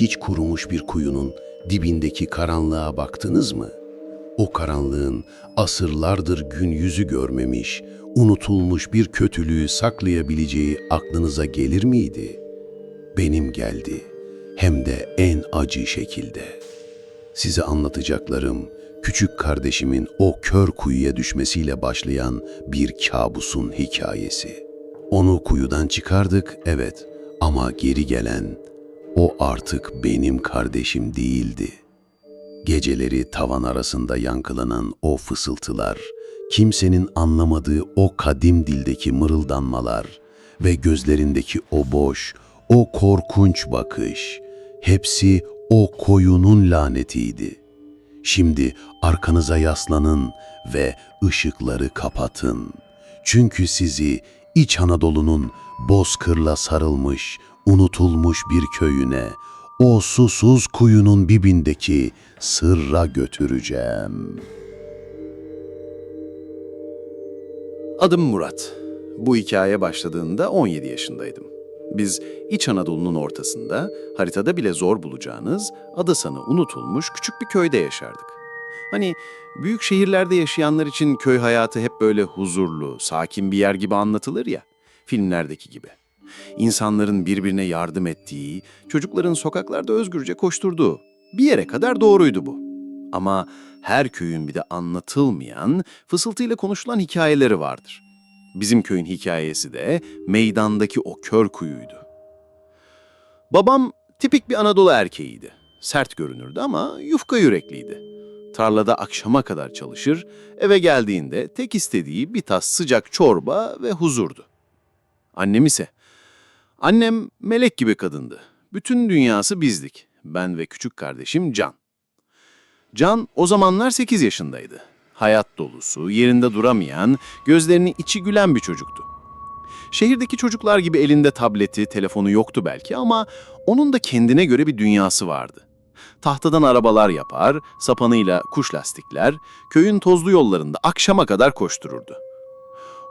Hiç kurumuş bir kuyunun dibindeki karanlığa baktınız mı? O karanlığın asırlardır gün yüzü görmemiş, unutulmuş bir kötülüğü saklayabileceği aklınıza gelir miydi? Benim geldi, hem de en acı şekilde. Size anlatacaklarım, küçük kardeşimin o kör kuyuya düşmesiyle başlayan bir kabusun hikayesi. Onu kuyudan çıkardık, evet, ama geri gelen o artık benim kardeşim değildi. Geceleri tavan arasında yankılanan o fısıltılar, kimsenin anlamadığı o kadim dildeki mırıldanmalar ve gözlerindeki o boş, o korkunç bakış, hepsi o koyunun lanetiydi. Şimdi arkanıza yaslanın ve ışıkları kapatın. Çünkü sizi İç Anadolu'nun bozkırla sarılmış, unutulmuş bir köyüne, o susuz kuyunun dibindeki sırra götüreceğim. Adım Murat. Bu hikaye başladığında 17 yaşındaydım. Biz İç Anadolu'nun ortasında, haritada bile zor bulacağınız, adı sanı unutulmuş küçük bir köyde yaşardık. Hani büyük şehirlerde yaşayanlar için köy hayatı hep böyle huzurlu, sakin bir yer gibi anlatılır ya, filmlerdeki gibi. İnsanların birbirine yardım ettiği, çocukların sokaklarda özgürce koşturduğu. Bir yere kadar doğruydu bu. Ama her köyün bir de anlatılmayan, fısıltıyla konuşulan hikayeleri vardır. Bizim köyün hikayesi de meydandaki o kör kuyuydu. Babam tipik bir Anadolu erkeğiydi. Sert görünürdü ama yufka yürekliydi. Tarlada akşama kadar çalışır, eve geldiğinde tek istediği bir tas sıcak çorba ve huzurdu. Annem ise, annem melek gibi kadındı. Bütün dünyası bizdik. Ben ve küçük kardeşim Can. Can o zamanlar 8 yaşındaydı. Hayat dolusu, yerinde duramayan, gözlerinin içi gülen bir çocuktu. Şehirdeki çocuklar gibi elinde tableti, telefonu yoktu belki ama onun da kendine göre bir dünyası vardı. Tahtadan arabalar yapar, sapanıyla kuş lastikler, köyün tozlu yollarında akşama kadar koştururdu.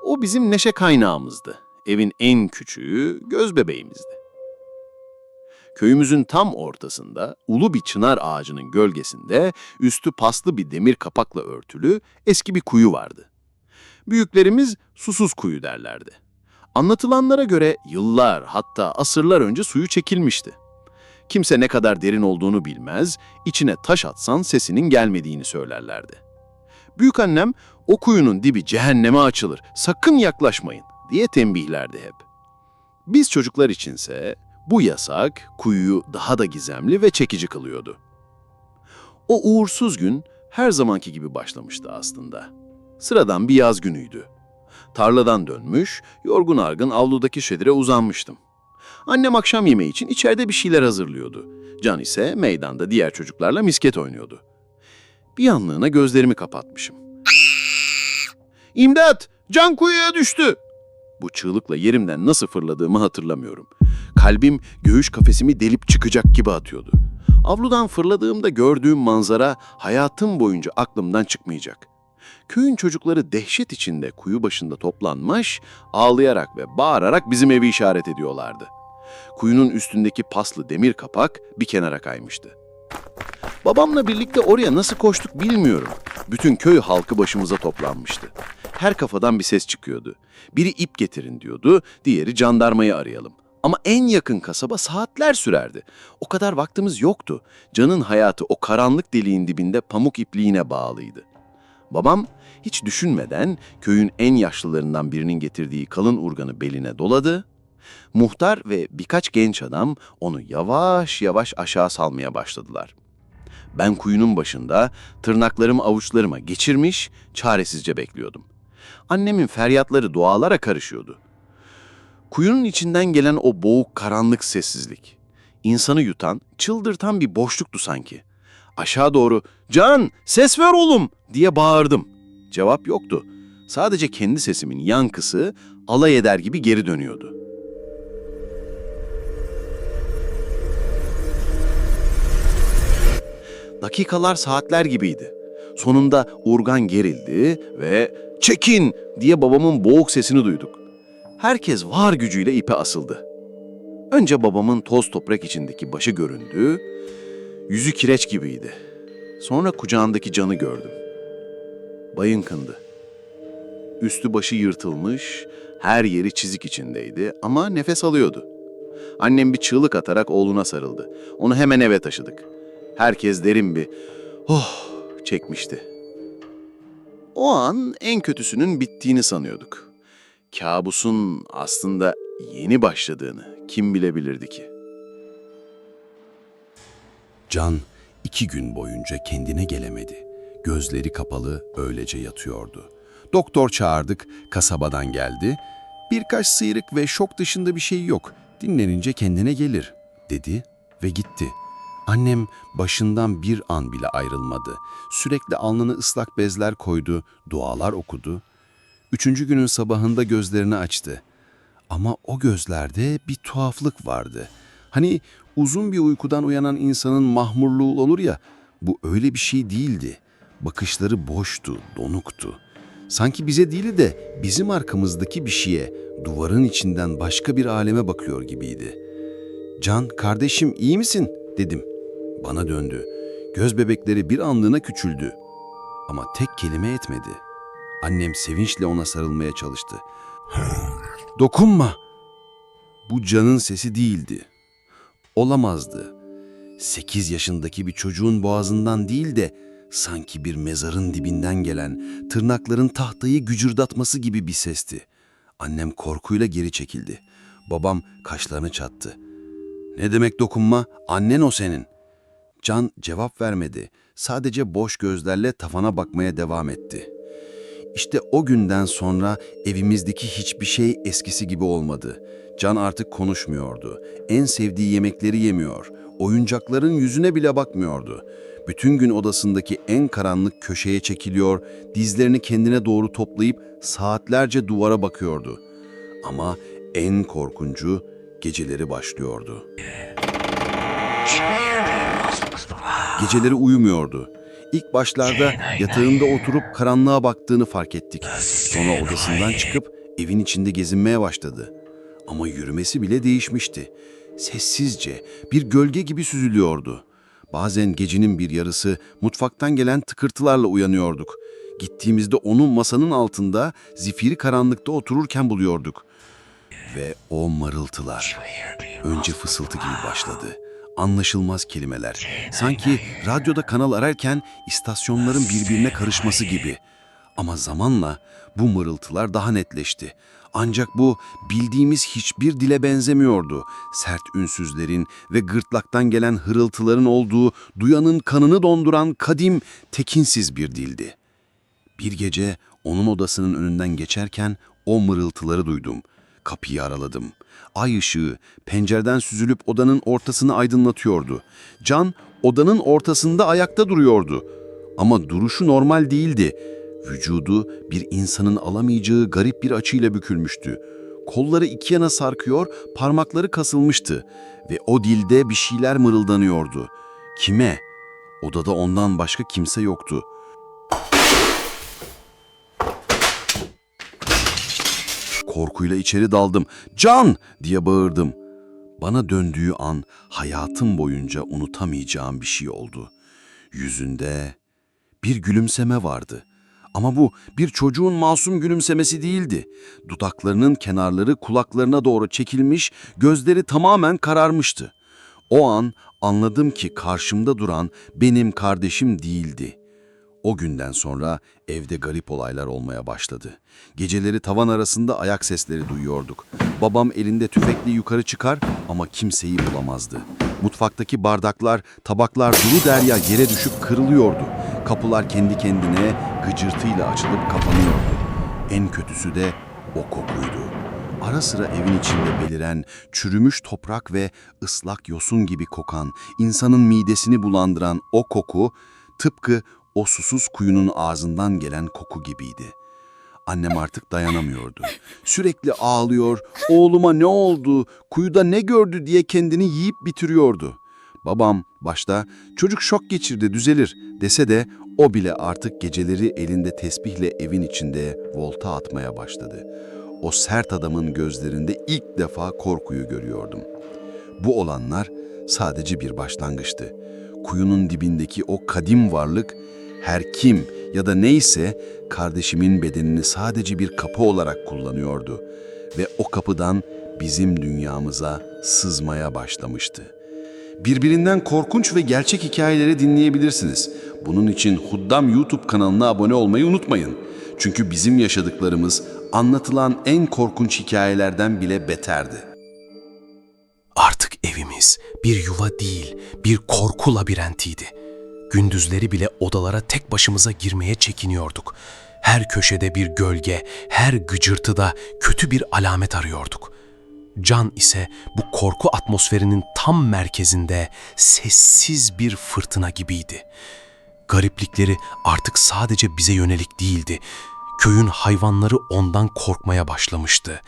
O bizim neşe kaynağımızdı. Evin en küçüğü, göz bebeğimizdi. Köyümüzün tam ortasında ulu bir çınar ağacının gölgesinde üstü paslı bir demir kapakla örtülü eski bir kuyu vardı. Büyüklerimiz susuz kuyu derlerdi. Anlatılanlara göre yıllar hatta asırlar önce suyu çekilmişti. Kimse ne kadar derin olduğunu bilmez, içine taş atsan sesinin gelmediğini söylerlerdi. Büyükannem o kuyunun dibi cehenneme açılır, sakın yaklaşmayın diye tembihlerdi hep. Biz çocuklar içinse bu yasak kuyuyu daha da gizemli ve çekici kılıyordu. O uğursuz gün her zamanki gibi başlamıştı aslında. Sıradan bir yaz günüydü. Tarladan dönmüş, yorgun argın avludaki şedire uzanmıştım. Annem akşam yemeği için içeride bir şeyler hazırlıyordu. Can ise meydanda diğer çocuklarla misket oynuyordu. Bir anlığına gözlerimi kapatmışım. İmdat! Can kuyuya düştü! Bu çığlıkla yerimden nasıl fırladığımı hatırlamıyorum. Kalbim göğüs kafesimi delip çıkacak gibi atıyordu. Avludan fırladığımda gördüğüm manzara hayatım boyunca aklımdan çıkmayacak. Köyün çocukları dehşet içinde kuyu başında toplanmış, ağlayarak ve bağırarak bizim evi işaret ediyorlardı. Kuyunun üstündeki paslı demir kapak bir kenara kaymıştı. Babamla birlikte oraya nasıl koştuk bilmiyorum. Bütün köy halkı başımıza toplanmıştı. Her kafadan bir ses çıkıyordu. Biri ip getirin diyordu, diğeri jandarmayı arayalım. Ama en yakın kasaba saatler sürerdi. O kadar vaktimiz yoktu. Can'ın hayatı o karanlık deliğin dibinde pamuk ipliğine bağlıydı. Babam hiç düşünmeden köyün en yaşlılarından birinin getirdiği kalın urganı beline doladı. Muhtar ve birkaç genç adam onu yavaş yavaş aşağı salmaya başladılar. Ben kuyunun başında tırnaklarımı avuçlarıma geçirmiş, çaresizce bekliyordum. Annemin feryatları dualara karışıyordu. Kuyunun içinden gelen o boğuk karanlık sessizlik. insanı yutan, çıldırtan bir boşluktu sanki. Aşağı doğru "Can, ses ver oğlum!" diye bağırdım. Cevap yoktu. Sadece kendi sesimin yankısı alay eder gibi geri dönüyordu. Dakikalar saatler gibiydi. Sonunda urgan gerildi ve "Çekin!" diye babamın boğuk sesini duyduk. Herkes var gücüyle ipe asıldı. Önce babamın toz toprak içindeki başı göründü, yüzü kireç gibiydi. Sonra kucağındaki canı gördüm. Bayınkındı. Üstü başı yırtılmış, her yeri çizik içindeydi ama nefes alıyordu. Annem bir çığlık atarak oğluna sarıldı. Onu hemen eve taşıdık. Herkes derin bir oh çekmişti. O an en kötüsünün bittiğini sanıyorduk. Kabusun aslında yeni başladığını kim bilebilirdi ki? Can iki gün boyunca kendine gelemedi. Gözleri kapalı öylece yatıyordu. Doktor çağırdık, kasabadan geldi. Birkaç sıyrık ve şok dışında bir şey yok. Dinlenince kendine gelir, dedi ve gitti. Annem başından bir an bile ayrılmadı. Sürekli alnına ıslak bezler koydu, dualar okudu. Üçüncü günün sabahında gözlerini açtı. Ama o gözlerde bir tuhaflık vardı. Hani uzun bir uykudan uyanan insanın mahmurluğu olur ya, bu öyle bir şey değildi. Bakışları boştu, donuktu. Sanki bize değil de bizim arkamızdaki bir şeye, duvarın içinden başka bir aleme bakıyor gibiydi. Can, kardeşim iyi misin? dedim. Bana döndü. Göz bebekleri bir anlığına küçüldü. Ama tek kelime etmedi. Annem sevinçle ona sarılmaya çalıştı. Dokunma! Bu Can'ın sesi değildi. Olamazdı. Sekiz yaşındaki bir çocuğun boğazından değil de sanki bir mezarın dibinden gelen tırnakların tahtayı gücürdatması gibi bir sesti. Annem korkuyla geri çekildi. Babam kaşlarını çattı. Ne demek dokunma? Annen o senin. Can cevap vermedi. Sadece boş gözlerle tavana bakmaya devam etti. İşte o günden sonra evimizdeki hiçbir şey eskisi gibi olmadı. Can artık konuşmuyordu. En sevdiği yemekleri yemiyor. Oyuncakların yüzüne bile bakmıyordu. Bütün gün odasındaki en karanlık köşeye çekiliyor, dizlerini kendine doğru toplayıp saatlerce duvara bakıyordu. Ama en korkuncu geceleri başlıyordu. Geceleri uyumuyordu. İlk başlarda yatağında oturup karanlığa baktığını fark ettik. Sonra odasından çıkıp evin içinde gezinmeye başladı. Ama yürümesi bile değişmişti. Sessizce bir gölge gibi süzülüyordu. Bazen gecenin bir yarısı mutfaktan gelen tıkırtılarla uyanıyorduk. Gittiğimizde onu masanın altında zifiri karanlıkta otururken buluyorduk. Ve o marıltılar. Önce fısıltı gibi başladı. Anlaşılmaz kelimeler. Sanki radyoda kanal ararken istasyonların birbirine karışması gibi. Ama zamanla bu mırıltılar daha netleşti. Ancak bu bildiğimiz hiçbir dile benzemiyordu. Sert ünsüzlerin ve gırtlaktan gelen hırıltıların olduğu, duyanın kanını donduran kadim, tekinsiz bir dildi. Bir gece onun odasının önünden geçerken o mırıltıları duydum. Kapıyı araladım. Ay ışığı pencereden süzülüp odanın ortasını aydınlatıyordu. Can odanın ortasında ayakta duruyordu. Ama duruşu normal değildi. Vücudu bir insanın alamayacağı garip bir açıyla bükülmüştü. Kolları iki yana sarkıyor, parmakları kasılmıştı ve o dilde bir şeyler mırıldanıyordu. Kime? Odada ondan başka kimse yoktu. Korkuyla içeri daldım. Can! diye bağırdım. Bana döndüğü an hayatım boyunca unutamayacağım bir şey oldu. Yüzünde bir gülümseme vardı. Ama bu bir çocuğun masum gülümsemesi değildi. Dudaklarının kenarları kulaklarına doğru çekilmiş, gözleri tamamen kararmıştı. O an anladım ki karşımda duran benim kardeşim değildi. O günden sonra evde garip olaylar olmaya başladı. Geceleri tavan arasında ayak sesleri duyuyorduk. Babam elinde tüfekle yukarı çıkar ama kimseyi bulamazdı. Mutfaktaki bardaklar, tabaklar duru derya yere düşüp kırılıyordu. Kapılar kendi kendine gıcırtıyla açılıp kapanıyordu. En kötüsü de o kokuydu. Ara sıra evin içinde beliren, çürümüş toprak ve ıslak yosun gibi kokan, insanın midesini bulandıran o koku tıpkı o susuz kuyunun ağzından gelen koku gibiydi. Annem artık dayanamıyordu. Sürekli ağlıyor, oğluma ne oldu, kuyuda ne gördü diye kendini yiyip bitiriyordu. Babam başta çocuk şok geçirdi düzelir dese de o bile artık geceleri elinde tesbihle evin içinde volta atmaya başladı. O sert adamın gözlerinde ilk defa korkuyu görüyordum. Bu olanlar sadece bir başlangıçtı. Kuyunun dibindeki o kadim varlık her kim ya da neyse kardeşimin bedenini sadece bir kapı olarak kullanıyordu ve o kapıdan bizim dünyamıza sızmaya başlamıştı. Birbirinden korkunç ve gerçek hikayeleri dinleyebilirsiniz. Bunun için Huddam YouTube kanalına abone olmayı unutmayın. Çünkü bizim yaşadıklarımız anlatılan en korkunç hikayelerden bile beterdi. Artık evimiz bir yuva değil, bir korku labirentiydi. Gündüzleri bile odalara tek başımıza girmeye çekiniyorduk. Her köşede bir gölge, her gıcırtıda kötü bir alamet arıyorduk. Can ise bu korku atmosferinin tam merkezinde sessiz bir fırtına gibiydi. Gariplikleri artık sadece bize yönelik değildi. Köyün hayvanları ondan korkmaya başlamıştı.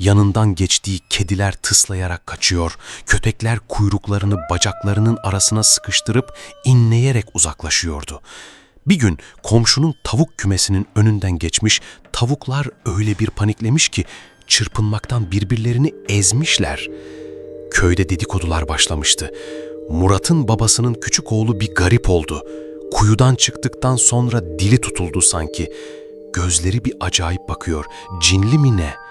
Yanından geçtiği kediler tıslayarak kaçıyor, köpekler kuyruklarını bacaklarının arasına sıkıştırıp inleyerek uzaklaşıyordu. Bir gün komşunun tavuk kümesinin önünden geçmiş, tavuklar öyle bir paniklemiş ki çırpınmaktan birbirlerini ezmişler. Köyde dedikodular başlamıştı. Murat'ın babasının küçük oğlu bir garip oldu. Kuyudan çıktıktan sonra dili tutuldu sanki. Gözleri bir acayip bakıyor. Cinli mi ne?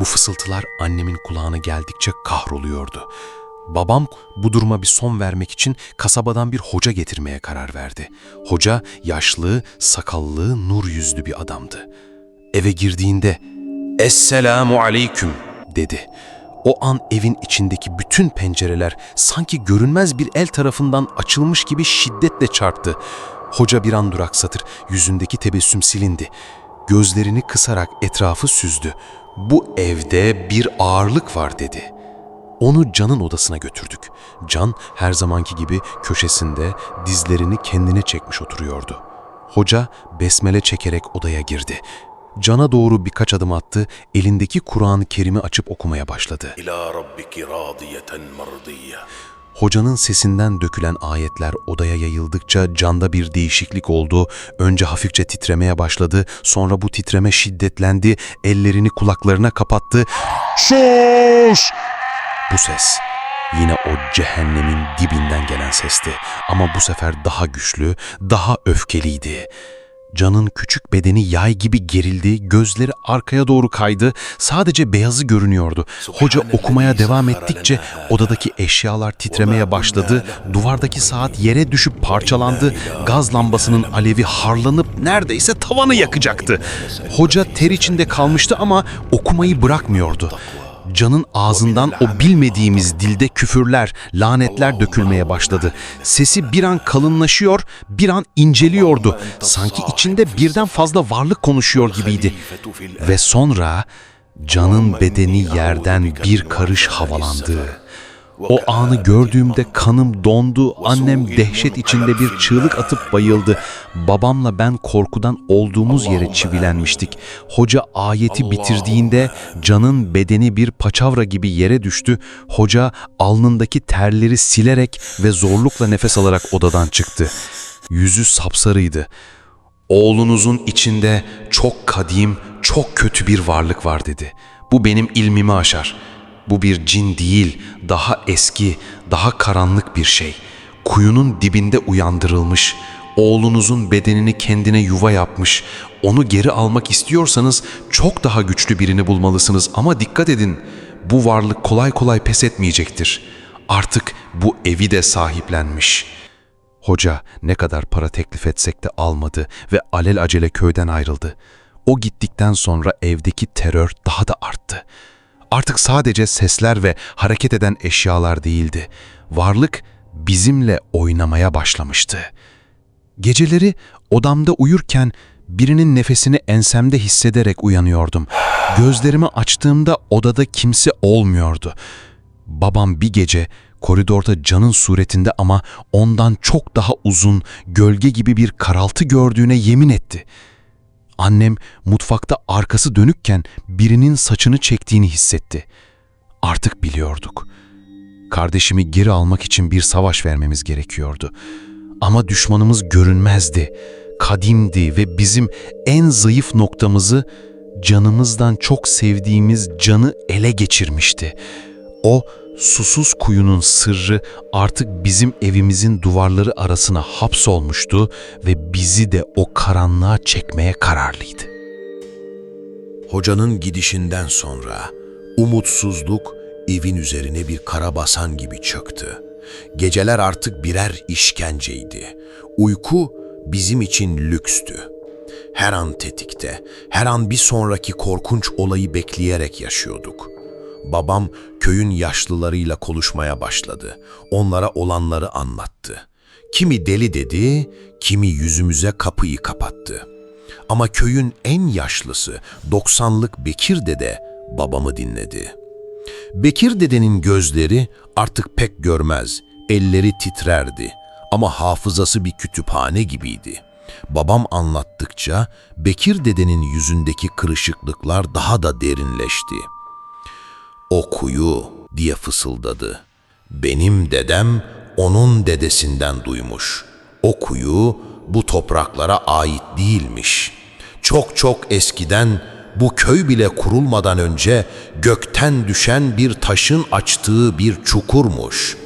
Bu fısıltılar annemin kulağına geldikçe kahroluyordu. Babam bu duruma bir son vermek için kasabadan bir hoca getirmeye karar verdi. Hoca yaşlı, sakallı, nur yüzlü bir adamdı. Eve girdiğinde "Esselamu aleyküm." dedi. O an evin içindeki bütün pencereler sanki görünmez bir el tarafından açılmış gibi şiddetle çarptı. Hoca bir an duraksatır, yüzündeki tebessüm silindi. Gözlerini kısarak etrafı süzdü bu evde bir ağırlık var dedi. Onu Can'ın odasına götürdük. Can her zamanki gibi köşesinde dizlerini kendine çekmiş oturuyordu. Hoca besmele çekerek odaya girdi. Can'a doğru birkaç adım attı, elindeki Kur'an-ı Kerim'i açıp okumaya başladı. İlâ rabbiki râdiyeten mardiyye. Hocanın sesinden dökülen ayetler odaya yayıldıkça Can'da bir değişiklik oldu. Önce hafifçe titremeye başladı, sonra bu titreme şiddetlendi, ellerini kulaklarına kapattı. Sus! Bu ses yine o cehennemin dibinden gelen sesti ama bu sefer daha güçlü, daha öfkeliydi. Can'ın küçük bedeni yay gibi gerildi, gözleri arkaya doğru kaydı, sadece beyazı görünüyordu. Hoca okumaya devam ettikçe odadaki eşyalar titremeye başladı, duvardaki saat yere düşüp parçalandı, gaz lambasının alevi harlanıp neredeyse tavanı yakacaktı. Hoca ter içinde kalmıştı ama okumayı bırakmıyordu. Can'ın ağzından o bilmediğimiz dilde küfürler, lanetler dökülmeye başladı. Sesi bir an kalınlaşıyor, bir an inceliyordu. Sanki içinde birden fazla varlık konuşuyor gibiydi. Ve sonra Can'ın bedeni yerden bir karış havalandı. O anı gördüğümde kanım dondu, annem dehşet içinde bir çığlık atıp bayıldı. Babamla ben korkudan olduğumuz yere çivilenmiştik. Hoca ayeti bitirdiğinde canın bedeni bir paçavra gibi yere düştü. Hoca alnındaki terleri silerek ve zorlukla nefes alarak odadan çıktı. Yüzü sapsarıydı. Oğlunuzun içinde çok kadim, çok kötü bir varlık var dedi. Bu benim ilmimi aşar. Bu bir cin değil, daha eski, daha karanlık bir şey. Kuyunun dibinde uyandırılmış. Oğlunuzun bedenini kendine yuva yapmış. Onu geri almak istiyorsanız çok daha güçlü birini bulmalısınız ama dikkat edin. Bu varlık kolay kolay pes etmeyecektir. Artık bu evi de sahiplenmiş.'' Hoca ne kadar para teklif etsek de almadı ve alel acele köyden ayrıldı. O gittikten sonra evdeki terör daha da arttı. Artık sadece sesler ve hareket eden eşyalar değildi. Varlık bizimle oynamaya başlamıştı. Geceleri odamda uyurken birinin nefesini ensemde hissederek uyanıyordum. Gözlerimi açtığımda odada kimse olmuyordu. Babam bir gece koridorda canın suretinde ama ondan çok daha uzun, gölge gibi bir karaltı gördüğüne yemin etti. Annem mutfakta arkası dönükken birinin saçını çektiğini hissetti. Artık biliyorduk. Kardeşimi geri almak için bir savaş vermemiz gerekiyordu. Ama düşmanımız görünmezdi, kadimdi ve bizim en zayıf noktamızı canımızdan çok sevdiğimiz canı ele geçirmişti. O Susuz kuyunun sırrı artık bizim evimizin duvarları arasına hapsolmuştu ve bizi de o karanlığa çekmeye kararlıydı. Hocanın gidişinden sonra umutsuzluk evin üzerine bir karabasan gibi çöktü. Geceler artık birer işkenceydi. Uyku bizim için lükstü. Her an tetikte, her an bir sonraki korkunç olayı bekleyerek yaşıyorduk. Babam köyün yaşlılarıyla konuşmaya başladı. Onlara olanları anlattı. Kimi deli dedi, kimi yüzümüze kapıyı kapattı. Ama köyün en yaşlısı 90'lık Bekir dede babamı dinledi. Bekir dedenin gözleri artık pek görmez, elleri titrerdi ama hafızası bir kütüphane gibiydi. Babam anlattıkça Bekir dedenin yüzündeki kırışıklıklar daha da derinleşti. O kuyu diye fısıldadı. Benim dedem onun dedesinden duymuş. O kuyu bu topraklara ait değilmiş. Çok çok eskiden bu köy bile kurulmadan önce gökten düşen bir taşın açtığı bir çukurmuş.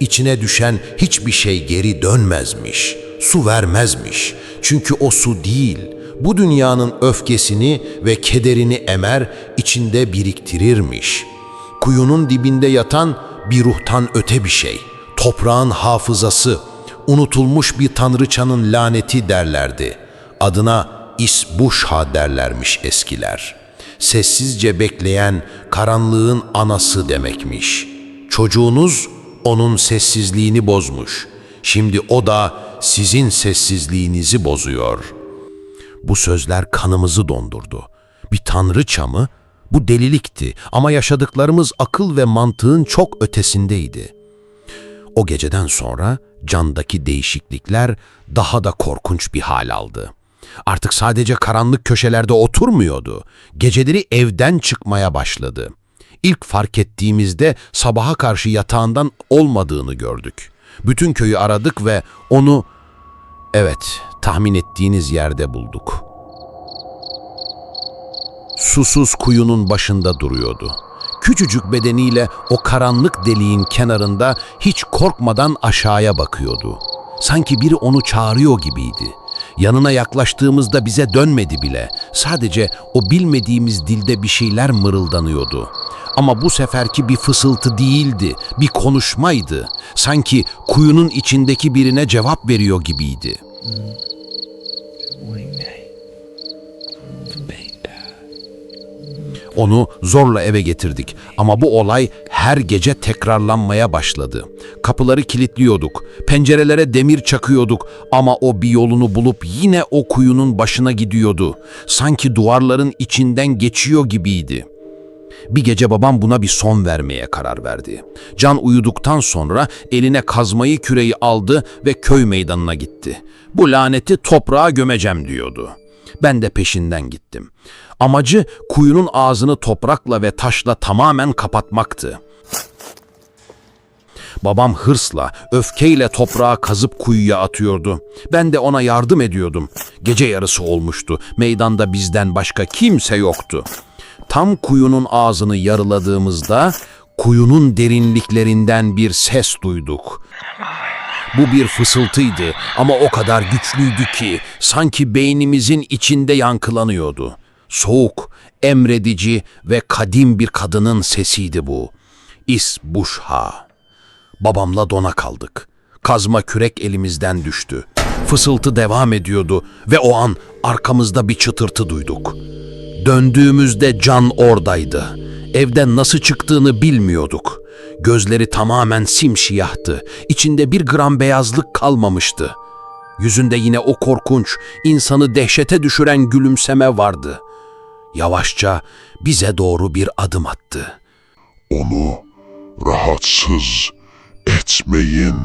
İçine düşen hiçbir şey geri dönmezmiş, su vermezmiş. Çünkü o su değil, bu dünyanın öfkesini ve kederini emer, içinde biriktirirmiş. Kuyunun dibinde yatan bir ruhtan öte bir şey. Toprağın hafızası, unutulmuş bir tanrıçanın laneti derlerdi. Adına İsbuşha derlermiş eskiler. Sessizce bekleyen karanlığın anası demekmiş. Çocuğunuz onun sessizliğini bozmuş. Şimdi o da sizin sessizliğinizi bozuyor.'' Bu sözler kanımızı dondurdu. Bir tanrıça mı? Bu delilikti ama yaşadıklarımız akıl ve mantığın çok ötesindeydi. O geceden sonra candaki değişiklikler daha da korkunç bir hal aldı. Artık sadece karanlık köşelerde oturmuyordu. Geceleri evden çıkmaya başladı. İlk fark ettiğimizde sabaha karşı yatağından olmadığını gördük. Bütün köyü aradık ve onu Evet, tahmin ettiğiniz yerde bulduk. Susuz kuyunun başında duruyordu. Küçücük bedeniyle o karanlık deliğin kenarında hiç korkmadan aşağıya bakıyordu. Sanki biri onu çağırıyor gibiydi. Yanına yaklaştığımızda bize dönmedi bile. Sadece o bilmediğimiz dilde bir şeyler mırıldanıyordu. Ama bu seferki bir fısıltı değildi, bir konuşmaydı. Sanki kuyunun içindeki birine cevap veriyor gibiydi. Onu zorla eve getirdik ama bu olay her gece tekrarlanmaya başladı. Kapıları kilitliyorduk, pencerelere demir çakıyorduk ama o bir yolunu bulup yine o kuyunun başına gidiyordu. Sanki duvarların içinden geçiyor gibiydi. Bir gece babam buna bir son vermeye karar verdi. Can uyuduktan sonra eline kazmayı küreği aldı ve köy meydanına gitti. Bu laneti toprağa gömeceğim diyordu. Ben de peşinden gittim. Amacı kuyunun ağzını toprakla ve taşla tamamen kapatmaktı. Babam hırsla, öfkeyle toprağı kazıp kuyuya atıyordu. Ben de ona yardım ediyordum. Gece yarısı olmuştu. Meydanda bizden başka kimse yoktu. Tam kuyunun ağzını yarıladığımızda kuyunun derinliklerinden bir ses duyduk. Bu bir fısıltıydı ama o kadar güçlüydü ki sanki beynimizin içinde yankılanıyordu. Soğuk, emredici ve kadim bir kadının sesiydi bu. İsbuşha. Babamla dona kaldık. Kazma kürek elimizden düştü. Fısıltı devam ediyordu ve o an arkamızda bir çıtırtı duyduk. Döndüğümüzde Can oradaydı. Evden nasıl çıktığını bilmiyorduk. Gözleri tamamen simsiyahtı. İçinde bir gram beyazlık kalmamıştı. Yüzünde yine o korkunç, insanı dehşete düşüren gülümseme vardı. Yavaşça bize doğru bir adım attı. Onu rahatsız etmeyin.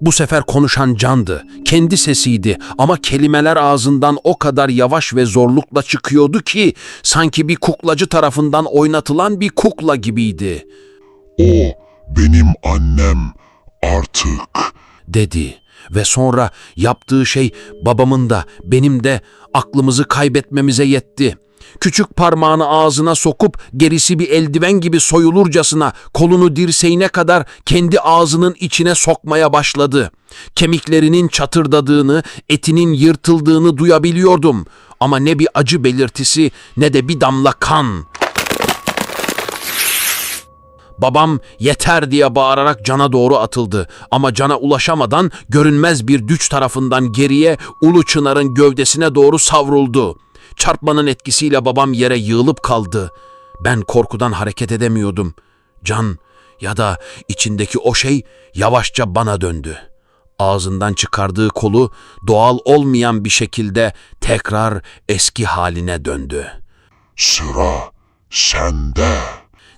Bu sefer konuşan candı, kendi sesiydi ama kelimeler ağzından o kadar yavaş ve zorlukla çıkıyordu ki sanki bir kuklacı tarafından oynatılan bir kukla gibiydi. O benim annem artık. dedi ve sonra yaptığı şey babamın da benim de aklımızı kaybetmemize yetti. Küçük parmağını ağzına sokup gerisi bir eldiven gibi soyulurcasına kolunu dirseğine kadar kendi ağzının içine sokmaya başladı. Kemiklerinin çatırdadığını, etinin yırtıldığını duyabiliyordum. Ama ne bir acı belirtisi ne de bir damla kan. Babam yeter diye bağırarak cana doğru atıldı ama cana ulaşamadan görünmez bir güç tarafından geriye Ulu Çınar'ın gövdesine doğru savruldu. Çarpmanın etkisiyle babam yere yığılıp kaldı. Ben korkudan hareket edemiyordum. Can ya da içindeki o şey yavaşça bana döndü. Ağzından çıkardığı kolu doğal olmayan bir şekilde tekrar eski haline döndü.'' Sıra sende.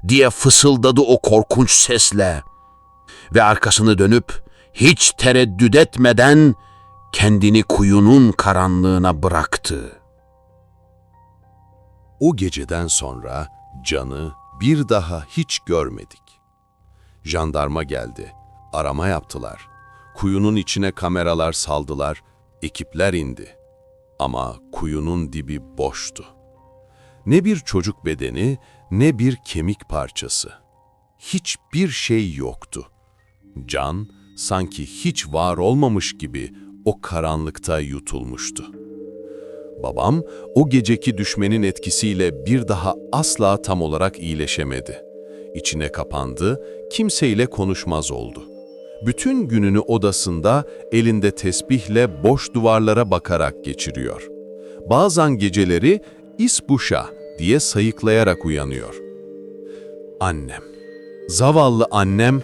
diye fısıldadı o korkunç sesle. Ve arkasını dönüp hiç tereddüt etmeden kendini kuyunun karanlığına bıraktı. O geceden sonra Can'ı bir daha hiç görmedik. Jandarma geldi, arama yaptılar. Kuyunun içine kameralar saldılar, ekipler indi. Ama kuyunun dibi boştu. Ne bir çocuk bedeni, ne bir kemik parçası. Hiçbir şey yoktu. Can sanki hiç var olmamış gibi o karanlıkta yutulmuştu. Babam o geceki düşmenin etkisiyle bir daha asla tam olarak iyileşemedi. İçine kapandı, kimseyle konuşmaz oldu. Bütün gününü odasında elinde tesbihle boş duvarlara bakarak geçiriyor. Bazen geceleri isbuşa diye sayıklayarak uyanıyor. Annem, zavallı annem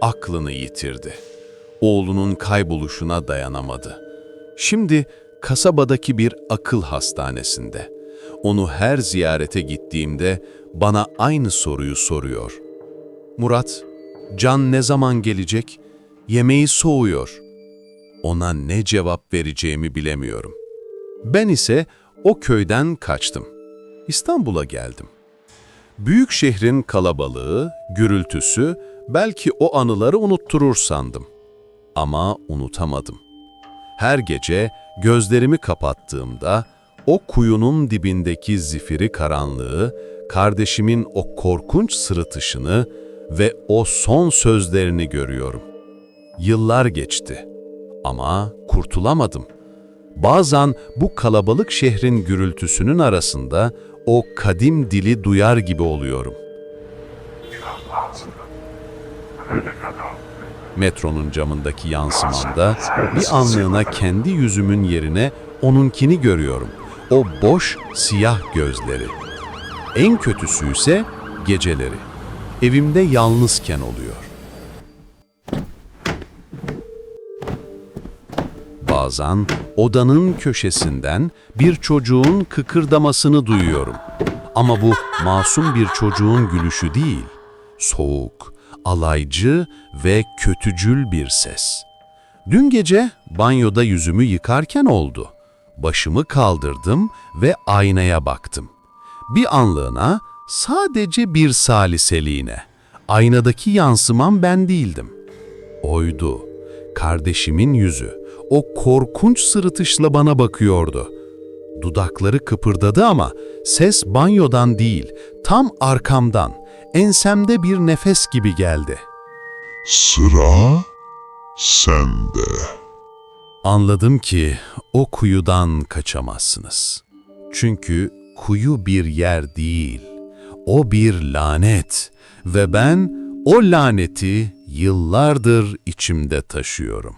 aklını yitirdi. Oğlunun kayboluşuna dayanamadı. Şimdi kasabadaki bir akıl hastanesinde. Onu her ziyarete gittiğimde bana aynı soruyu soruyor. Murat, Can ne zaman gelecek? Yemeği soğuyor. Ona ne cevap vereceğimi bilemiyorum. Ben ise o köyden kaçtım. İstanbul'a geldim. Büyük şehrin kalabalığı, gürültüsü belki o anıları unutturur sandım. Ama unutamadım. Her gece gözlerimi kapattığımda o kuyunun dibindeki zifiri karanlığı, kardeşimin o korkunç sırıtışını ve o son sözlerini görüyorum. Yıllar geçti ama kurtulamadım. Bazen bu kalabalık şehrin gürültüsünün arasında o kadim dili duyar gibi oluyorum. Metronun camındaki yansımanda bir anlığına kendi yüzümün yerine onunkini görüyorum. O boş, siyah gözleri. En kötüsü ise geceleri. Evimde yalnızken oluyor. Bazen odanın köşesinden bir çocuğun kıkırdamasını duyuyorum. Ama bu masum bir çocuğun gülüşü değil. Soğuk, alaycı ve kötücül bir ses. Dün gece banyoda yüzümü yıkarken oldu. Başımı kaldırdım ve aynaya baktım. Bir anlığına sadece bir saliseliğine. Aynadaki yansımam ben değildim. Oydu. Kardeşimin yüzü. O korkunç sırıtışla bana bakıyordu. Dudakları kıpırdadı ama ses banyodan değil, tam arkamdan, ensemde bir nefes gibi geldi. Sıra sende. Anladım ki o kuyudan kaçamazsınız. Çünkü kuyu bir yer değil, o bir lanet ve ben o laneti yıllardır içimde taşıyorum.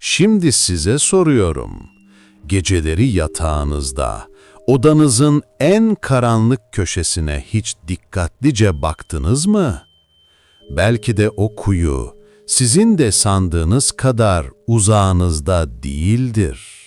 Şimdi size soruyorum. Geceleri yatağınızda, odanızın en karanlık köşesine hiç dikkatlice baktınız mı? Belki de o kuyu sizin de sandığınız kadar uzağınızda değildir.